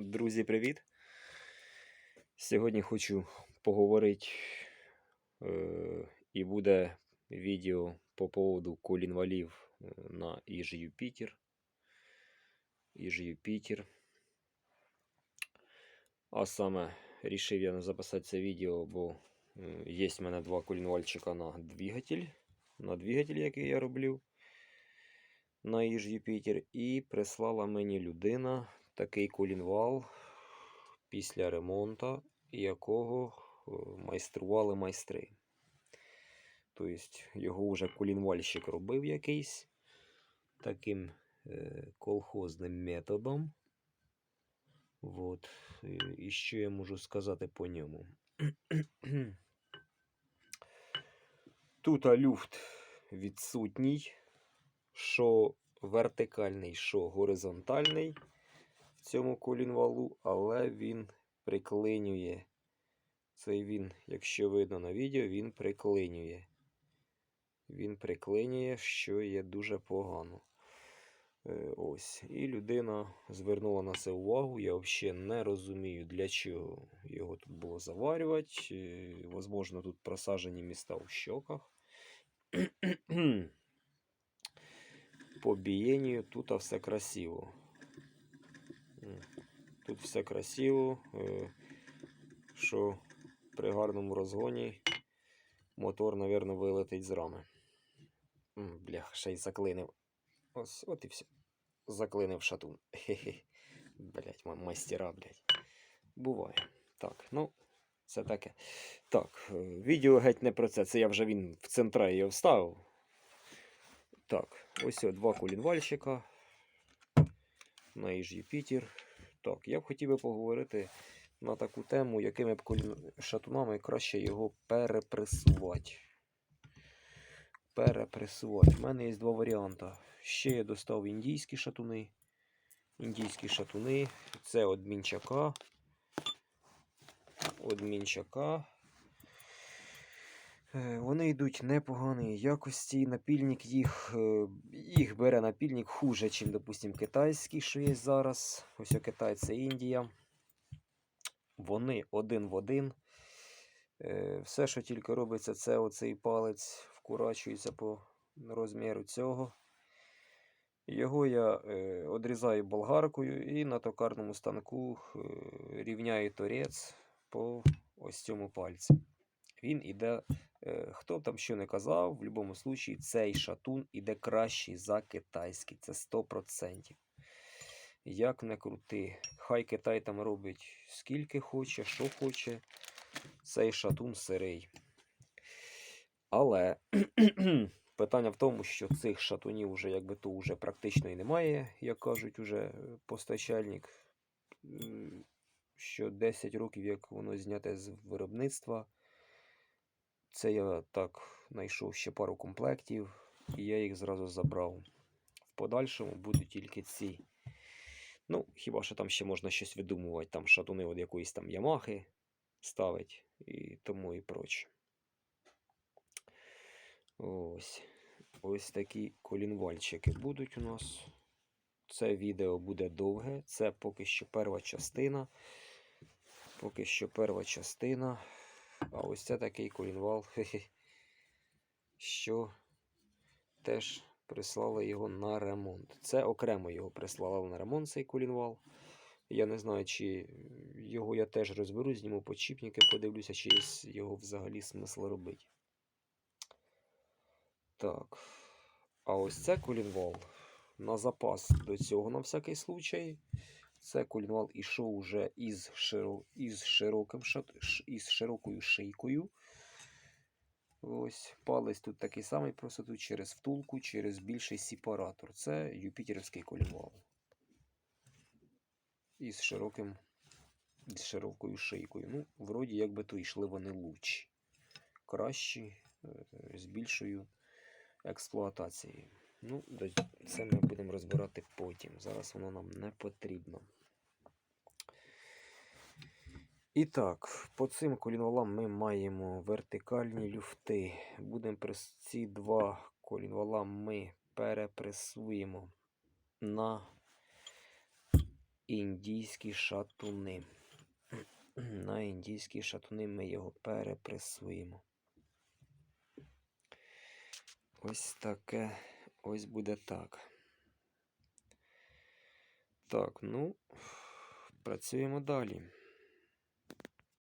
Друзі, привіт! Сьогодні хочу поговорити е, і буде відео по поводу колінвалів е, на Іж Юпітер. Іж Юпітер. А саме рішив я записати це відео, бо е, є в мене два колінвальчика на двигатель, на двигатель, який я роблю на Іж Юпітер. І прислала мені людина такий колінвал після ремонту, якого е, майстрували майстри. Тобто його вже колінвальщик робив якийсь таким е, колхозним методом. Вот. І, що я можу сказати по ньому? Тут люфт відсутній, що вертикальний, що горизонтальний цьому колінвалу, але він приклинює. Цей він, якщо видно на відео, він приклинює. Він приклинює, що є дуже погано. Е, Ось. І людина звернула на це увагу. Я взагалі не розумію, для чого його тут було заварювати. Возможно, тут просажені міста у щоках. По бієнню тут все красиво. Тут все красиво, е, що при гарному розгоні мотор, мабуть, вилетить з рами. Блях, ще й заклинив. Ось, от і все. Заклинив шатун. Хе-хе. Блять, майстера, блять. Буває. Так, ну, це таке. Так, е, відео геть не про це. Це я вже він в центра його вставив. Так, ось два колінвальщика. На Іж Юпітер. Так, я б хотів би поговорити на таку тему, якими б шатунами краще його перепресувати. Перепресувати. У мене є два варіанти. Ще я достав індійські шатуни. Індійські шатуни. Це одмінчака. мінчака. Е, Вони йдуть непоганої якості. Напільник їх, е, їх бере напільник хуже, ніж, допустим, китайський, що є зараз. Ось о, Китай це Індія. Вони один в один. Е, Все, що тільки робиться, це оцей палець вкурачується по розміру цього. Його я одрізаю болгаркою і на токарному станку рівняю торець по ось цьому пальці. Він іде, хто б там що не казав, в будь-якому випадку цей шатун іде кращий за китайський. Це 100%. Як не крути. Хай Китай там робить скільки хоче, що хоче. Цей шатун сирий. Але питання в тому, що цих шатунів вже якби то вже практично і немає, як кажуть уже е, постачальник. Що 10 років, як воно зняте з виробництва. Це я так знайшов ще пару комплектів, і я їх зразу забрав. В подальшому будуть тільки ці. Ну, хіба що там ще можна щось видумувати, там шатуни від якоїсь там Ямахи ставить і тому і проче. Ось. Ось такі колінвальчики будуть у нас. Це відео буде довге. Це поки що перша частина. Поки що перша частина. А ось це такий колінвал, що теж прислали його на ремонт. Це окремо його прислали на ремонт, цей колінвал. Я не знаю, чи його я теж розберу, зніму почіпники, подивлюся, чи його взагалі смисл робити. Так. А ось це колінвал на запас до цього на всякий случай. Це колінвал ішов уже із, широ... із, широким із широкою шийкою. Ось палець тут такий самий, просто тут через втулку, через більший сепаратор. Це юпітерівський колінвал. Із широким, із широкою шийкою. Ну, вроді якби то йшли вони лучші. Кращі, е, з більшою експлуатацією. Ну, це ми будемо розбирати потім. Зараз воно нам не потрібно. І так, по цим колінвалам ми маємо вертикальні люфти. Будемо ці два колінвала ми перепресуємо на індійські шатуни. На індійські шатуни ми його перепресуємо. Ось таке. Ось буде так. Так, ну, працюємо далі.